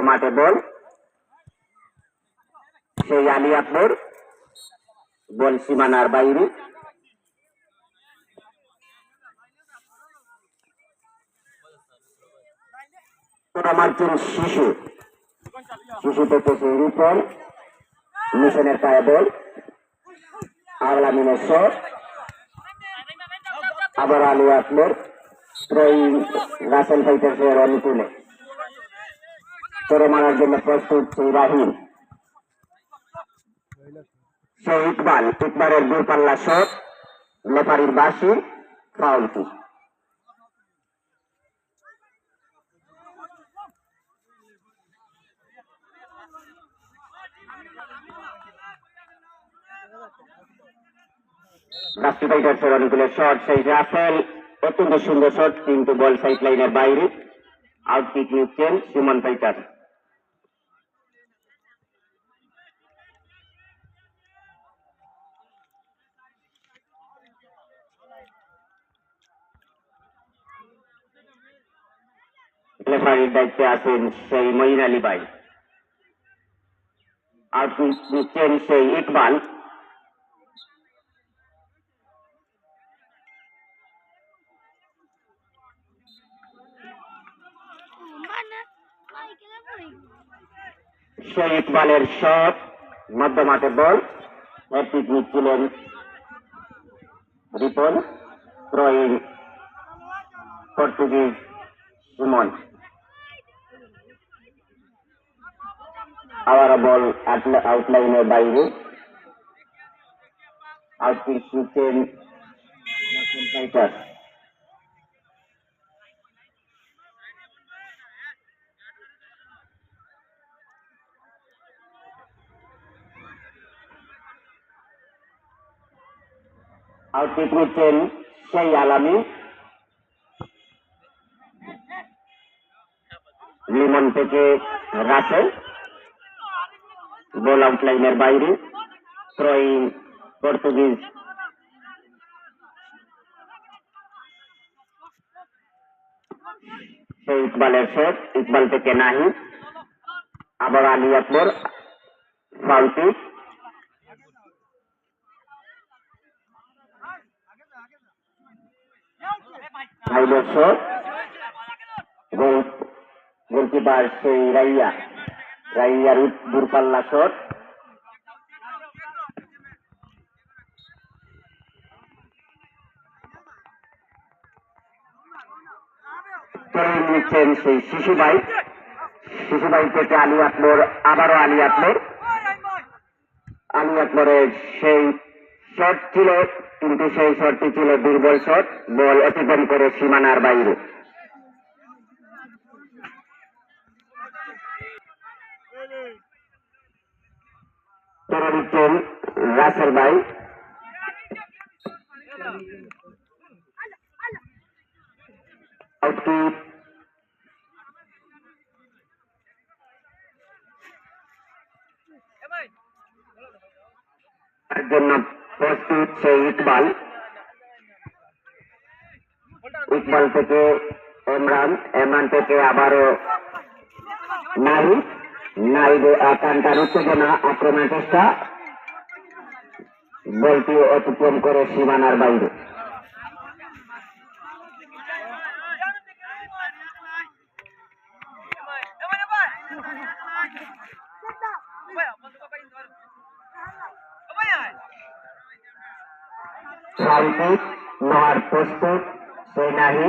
মাঠে বল। সেই আলী আকবর, বল সীমানার বাইরে। শিশু। শিশু সেই রূপন মিশনের পায়ে বল। আগলা মিনের শট আবার আলী আকবর রাসেল ফাইটার্সের অনুকূলে তোরে মারার জন্য প্রস্তুত রাহিম সেই ইকবাল, ইকবালের দূরপাল্লা শট লেপারির বাসি অত্যন্ত সুন্দর শট, কিন্তু বল সাইড লাইনের বাইরে। আউট কিক নিচ্ছেন সুমন টাইটার রেফারির দায়িত্বে আছেন সেই মঈন আলী ভাই। কিক নিচ্ছেন সেই ইকবাল. সেই ইকবালের শট মধ্যমাঠে বল। হ্যাট্রিক নিচ্ছিলেন রিপন থ্রোয়িং পর্তুগিজ সুমন আবারও বল আউটলাইনের বাইরে। আউটপিচ নিচ্ছেন সেই আলামী। থেকে রাসেল বল আউটলাইনের বাইরে। থ্রোয়িং পর্তুগিজ সেই ইকবালের শট ইকবাল থেকে নাহি আবার আলী আকবর। ফাউলটি গোল গোলকিপার সেই রাইয়া। রাইয়ার দূরপাল্লা শট। নিচ্ছেন সেই শিশুবাই। শিশুবাই থেকে আলী আকবর, আবারও আলী আকবর। আলী আকবরের সেই শট ছিল, কিন্তু সেই শটটি ছিল দুর্বল শট। বল অতিক্রম করে সীমানার বাইরে তারা দিচ্ছেন রাসেল ভাই আউটকি ইকবাল। ইকবাল থেকে ইমরান এমরান থেকে আবারও নাহি নাইব আকাঙ্ক্ষার উত্তেজনা আক্রমণ চেষ্টা। বলটি অতিক্রম করে সীমানার বাইরে সাউথিক নোয়ার প্রস্তুত সেই নাহি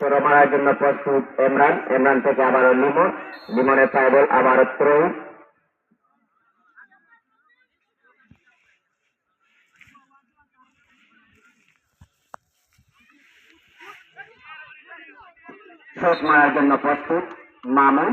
থ্রো মারার জন্য প্রস্তুত এমরান এমরান থেকে আবারও লিমন লিমনের পায়বল আবারও থ্রো। শোষ মারার জন্য প্রস্তুত, মামুন।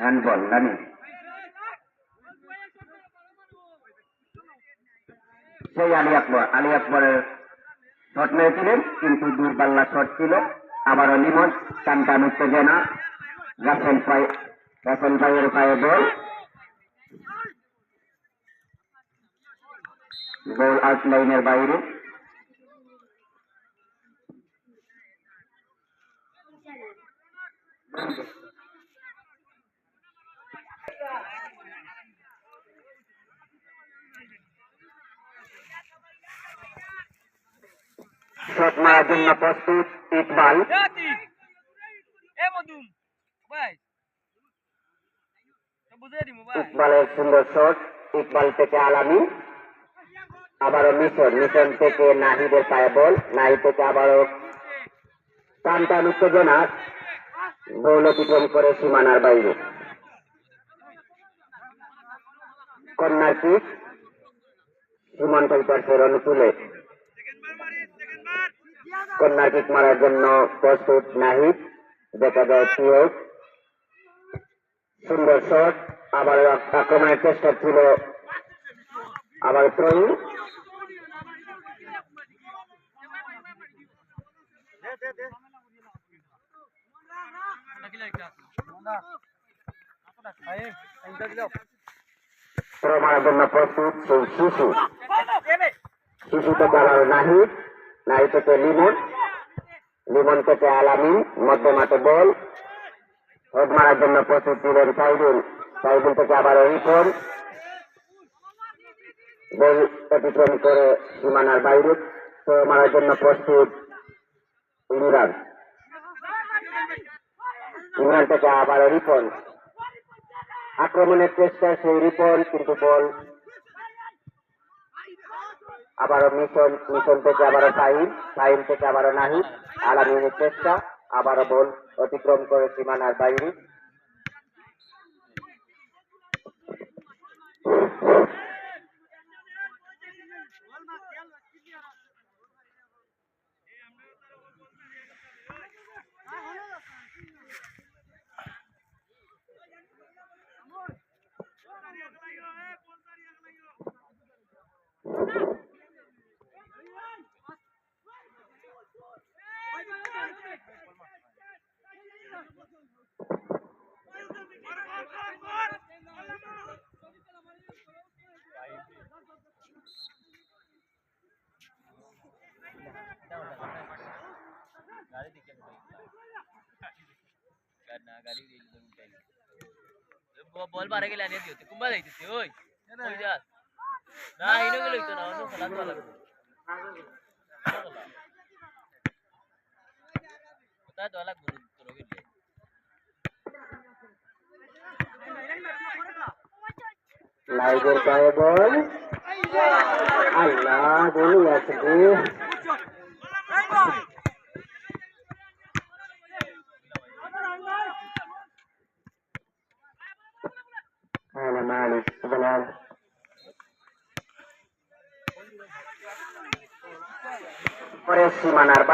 হ্যান্ডবল রানি সেই আলী আকবর। আলী আকবরের শট মেরেছিলেন, কিন্তু দূরপাল্লা শট ছিল। আবারও লিমন টানটান উত্তেজনা রাসেল পাই, রাসেল পাইয়ের পায়ে বল। বল আউট লাইনের বাইরে। শট মারার জন্য প্রস্তুত ইকবাল ইকবালের সুন্দর শট ইকবাল থেকে আলামি। আবারও মিশন মিশন থেকে নাহিদের পায়ে বল নাহিদ থেকে আবারও টান টান উত্তেজনা। বল অতিক্রম করে সীমানার বাইরে। কন্যার কিক সীমান্ত অনুকূলে কন্যার কিক মারার জন্য প্রস্তুত নাহিদ, দেখা যায় পিওক সুন্দর শট, আবার আক্রমণের চেষ্টা ছিল। আবার থ্রো মারার জন্য প্রস্তুত শিশু। শিশু আবার নাহিদ। নাহিদ থেকে লিমন। লিমন থেকে আলামিন, মধ্যে মাঠে বল। হেড মারার জন্য প্রস্তুত ছিলেন সাইদুল। সাইদুল থেকে আবার রিপন বল অতিক্রম করে সীমানার বাইরে। থ্রো মারার জন্য প্রস্তুত ইমরান। ইমরান থেকে আবার রিপন। আক্রমণের চেষ্টা, সেই রিপন, কিন্তু বল আবারও মিশন মিশন থেকে আবারও ফাইন ফাইন থেকে আবারও নাহিদ, আলামিনের চেষ্টা, আবারও বল অতিক্রম করে সীমানার বাইরে। গাড়ি গাড়ি না গাড়ি দিয়ে উঠাই বল বারে গেলে আনিয়ে দিও কুম্বা যাইতেছে ওই ওই যা না ইনো গেলে তো না অন্য খেলা তো লাগবে কোথায় তো লাগবে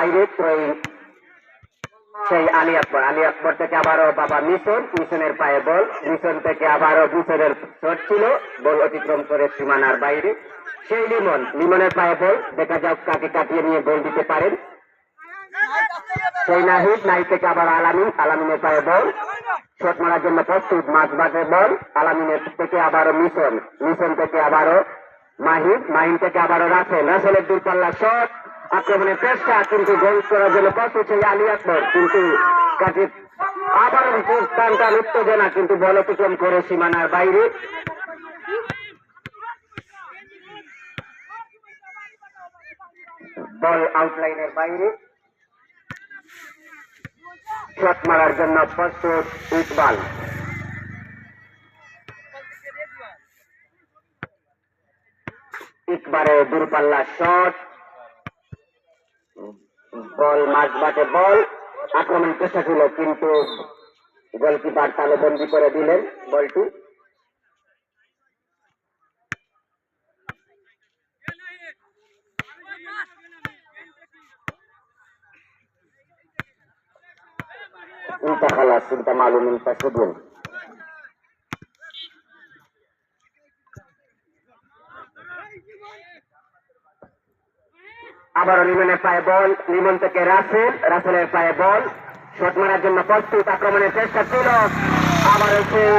বাইরে ত্রয়ী সেই আলী আকবর। আলী আকবর থেকে আবারও বাবা মিশন, মিশনের পায়ে বল। মিশন থেকে আবারও মিশনের শট ছিল। বল অতিক্রম করে সীমানার বাইরে। সেই লিমন, লিমনের পায়ে বল। দেখা যাক কাকে কাটিয়ে নিয়ে গোল দিতে পারেন। সেই নাহিদ নাহিদ থেকে আবার আলামিন, আলামিনের পায়ে বল। শট মারার জন্য প্রস্তুত মাছ বাজে বল। আলামিনের থেকে আবারও মিশন মিশন থেকে আবারও মাহিদ মাহিন থেকে আবারও রাসেল। রাসেলের দূরপাল্লা শট। আক্রমণের চেষ্টা, কিন্তু গোল করার জন্য সেই আলী আকবর। কিন্তু আবার টান উত্তেজনা কিন্তু বল অতিক্রম করে সীমানার বাইরে। বল আউটলাইনের বাইরে। শট মারার জন্য প্রস্তুত ইকবাল। ইকবারে দূরপাল্লা শট। বল মাঝ মাঠে বল আক্রমণ চেষ্টা ছিল কিন্তু গোলকিপার তালবন্দি করে দিলেন বলটি انت خلاص انت معلوم انت আবারও লিমনের পায়ে বল লিমন থেকে রাসেল, রাসেলের পায়ে বল শট মারার জন্য প্রস্তুত, আক্রমণের চেষ্টা ছিল। আবারও সেই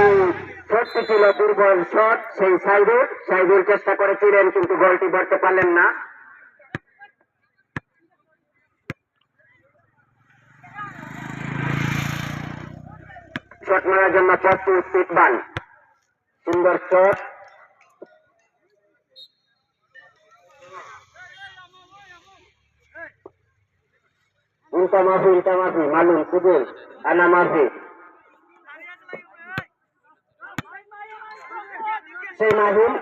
শটটি ছিল দুর্বল শট সেই সাইদুল সাইদুল চেষ্টা করেছিলেন, কিন্তু গোলটি ধরতে পারলেন না। শট মারার জন্য প্রস্তুত ইকবাল সুন্দর shot Maafi, minta maafi, malum, kubul, ana maafi. Say mahim,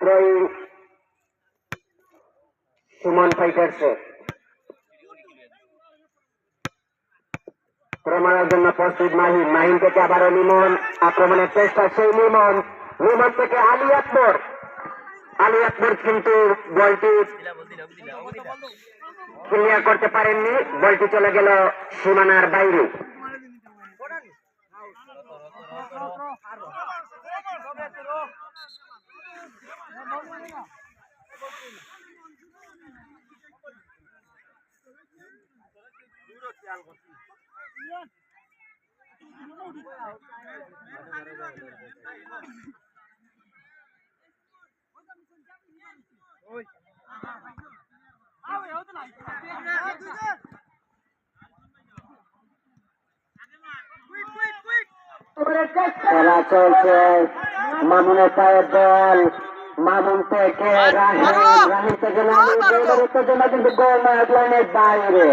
Troy Suman Fighters. প্রমাণের জন্য প্রস্তুত মাহিম মাহিম থেকে আবারও লিমন আক্রমণের চেষ্টা সেই লিমন লিমন থেকে আলী আকবর আলী আকবর কিন্তু বলটি ক্লিয়ার করতে পারেননি বলটি চলে গেল সীমানার বাইরে। খেলা চলছে। মামুনের পায়ে বল মামুন থেকে রাহিম রাহিম থেকে গোলের উত্তেজনা কিন্তু গোল লাইনের বাইরে।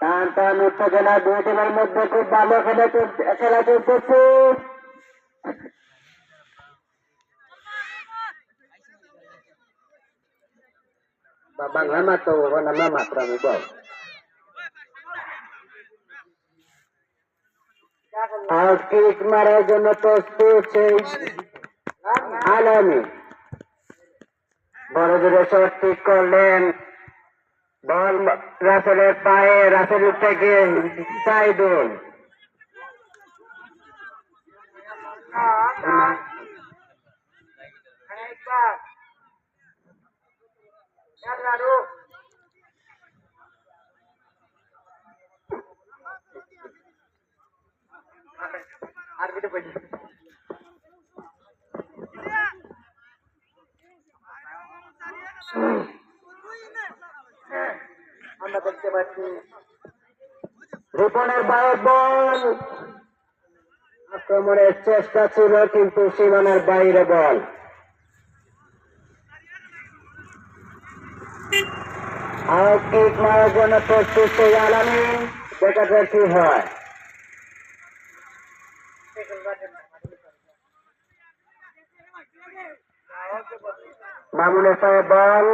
টান টান উত্তেজনা দুই টিমের মধ্যে খুব ভালো খেলা খেলা চলতেছে Boy. আউটকিক মারার জন্য প্রস্তুত সেই আলামি বড় শট ঠিক করলেন বল রাসেলের পায়ে রাসেল থেকে সাইদুল আর কিছু বলি আমরা দেখতে পাচ্ছি রিপনের বাইরে বল। আক্রমণের চেষ্টা ছিল, কিন্তু সীমানার বাইরে বল। মারার জন্য প্রস্তুত সেই আলামী। দেখা যাক কি হয়? মামুনের পায়ে বল।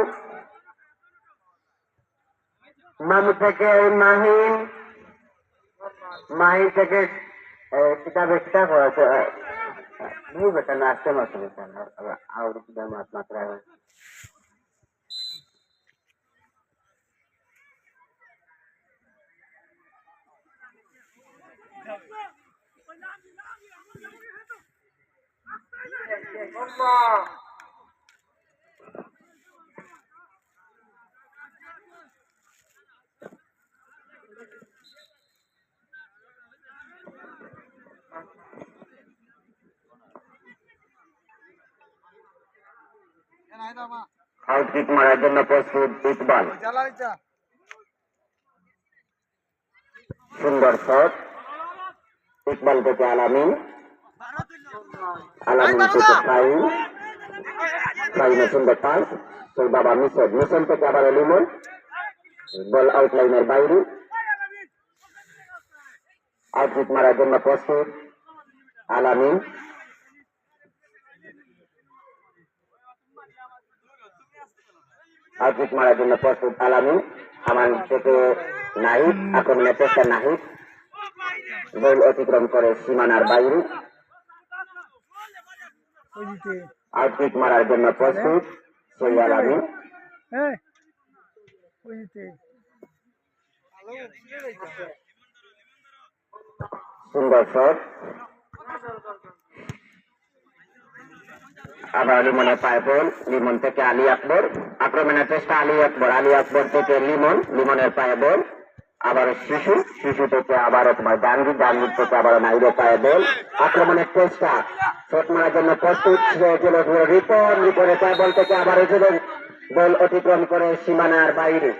মাম থেকে মাহিন মাহিন থেকে কিতাব একটা করেছে দুই বেটা না আসতে মাত্র বেটা না আউর কিতাব মাস মাত্র Allah है আউটকিক মারার জন্য প্রস্তুত ইকবাল সুন্দর শট ইকবাল থেকে আলামিন আলামিন থেকে ফাইন ফাইনে সুন্দর পাস সেই বাবা মিশন মিশন থেকে আবার লিমন বল আউটলাইনের বাইরে আউটফিট মারার জন্য প্রস্তুত। আলামিন। আউটফিট মারার জন্য প্রস্তুত আলামিন। আমার থেকে নাহিদ আক্রমণের চেষ্টা নাহিদ। গোল অতিক্রম করে সীমানার বাইরে। আউটফিট মারার জন্য প্রস্তুত। সেই আলামিন। সুন্দর শট আবার লিমনের পায়ে বল লিমন থেকে আলী আকবর। আক্রমণের চেষ্টা আলী আকবর। আলী আকবর থেকে লিমন লিমনের পায়ে বল। আবার শিশু। শিশু থেকে আবারও তোমার জাহাঙ্গীর। জাহাঙ্গীর থেকে আবার নাইরের পায়ে বল। আক্রমণের চেষ্টা। শট মারার জন্য প্রস্তুত ছিল রিপন। রিপনের পায়ে বল থেকে আবার এসে বল অতিক্রম করে সীমানার বাইরে।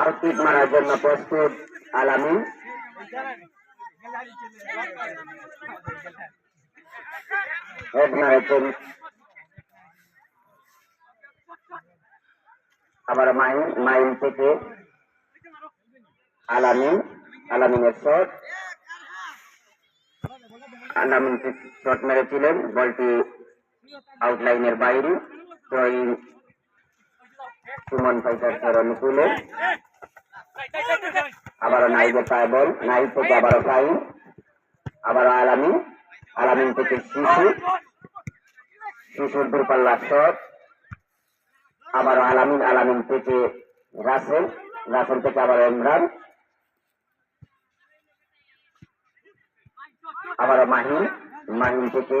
আউটফিট মারার জন্য প্রস্তুত মারেছেন আবার মাইন মাইন থেকে আলামিন আলামিনের শট। আলামিন শট মেরেছিলেন, বলটি আউটলাইনের বাইরে। থ্রোয়িং সুমন ফাইটার্সের অনুকূলে। আবারও নাইদের পায়ে বল নাইদ থেকে আবারও ফাইন আবারও আলামিন আলামিন থেকে শিশু। শিশুর দূরপাল্লা শট আবারও আলামিন আলামিন থেকে রাসেল। রাসেল থেকে আবার ইমরান। আবারও মাহিন। মাহিন থেকে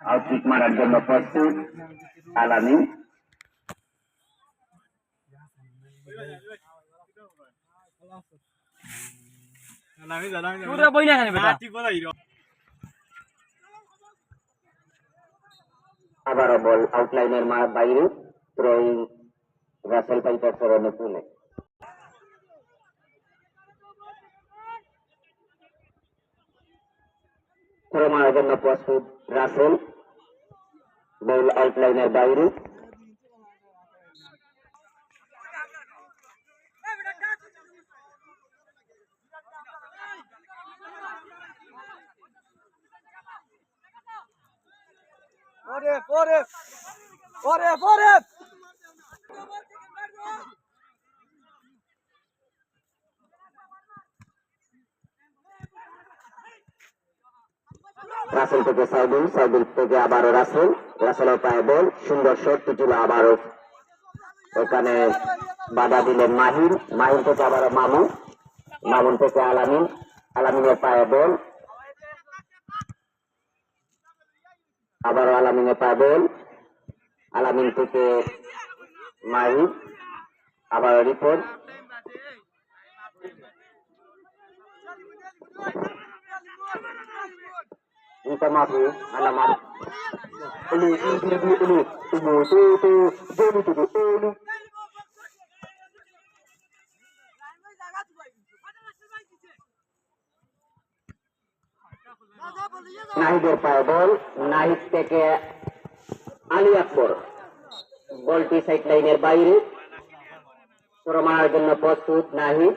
আউটফিট মারার জন্য প্রস্তুত। বেটা। আবারও বল আউটলাইনের মা বাইরে থ্রোয়িং রাসেল ফাইটার্সের অনুকূলে থ্রো মারার জন্য প্রস্তুত রাসেল বল আউটলাইনের বাইরে পরে পরে পরে পরে রাসেল থেকে সাইদুল সাইদুল থেকে আবারও রাসেল রাসেলের পায়ে বল সুন্দর শট ছিল আবারও। এখানে বাধা দিলেন মাহির। মাহির থেকে আবারও মামুন মামুন থেকে আলামিন। আলামিনের পায়ে বল আবারও আলামিনের পায়ে বল আলামিন থেকে মাহির। আবারও রিপোর্ট। Minta maaf ya, নাহিদের পায়ে বল, নাহিদ থেকে আলী আকবর। বলটি সাইড লাইনের বাইরে। মারার জন্য প্রস্তুত নাহিদ।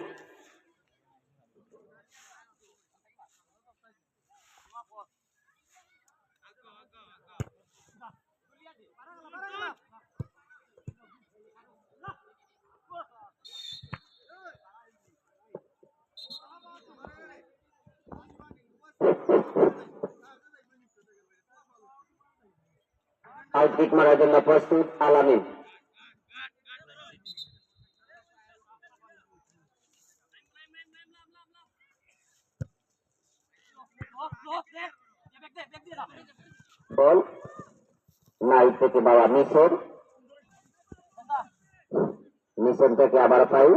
কিক মারার জন্য প্রস্তুত আলামিন। বল নাই থেকে বাবা মিশন মিশন থেকে আবার পাই।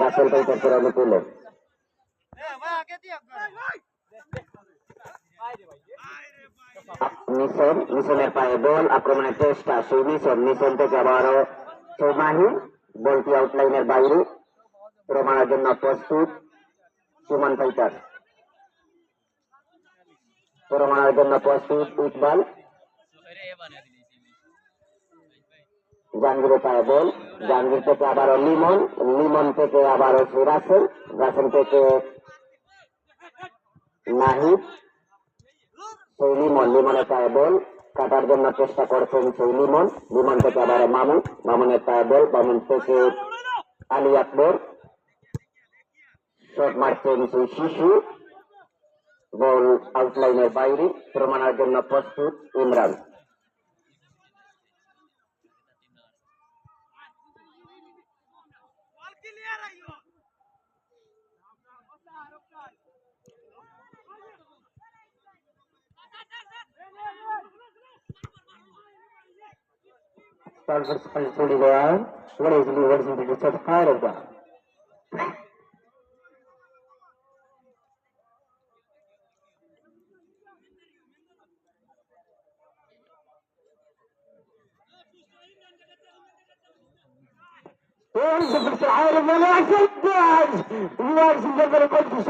রাসেল করে অনুকূলে। মিশন মিশনের পায়ে বল, আক্রমণের চেষ্টা, সেই মিশন মিশন থেকে আবারও চৌমাহি, বলটি আউটলাইনের বাইরে, প্রমাণের জন্য প্রস্তুত, সুমন ফাইটার প্রমাণের জন্য প্রস্তুত ইকবাল জাহাঙ্গীরের পায়ে বল, জাহাঙ্গীর থেকে আবারও লিমন লিমন থেকে আবারও রাসেল রাসেল থেকে নাহিদ। সেই লিমন, লিমনের পায়ে বল কাটার জন্য চেষ্টা করছেন সেই লিমন। লিমন থেকে আবার মামুন মামুনের পায়ে বল, মামুন থেকে আলী আকবর। শট মারছেন সেই শিশু। বল আউটলাইনের বাইরে, প্রমাণের জন্য প্রস্তুত ইমরান। قال فسقا للدعاء ولا يزني ورزا بالجسد قال الدعاء ويرزق في ولا يعزق الدعاء ويرزق القدس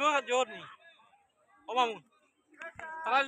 গো জোর নেই ও মামুন তারা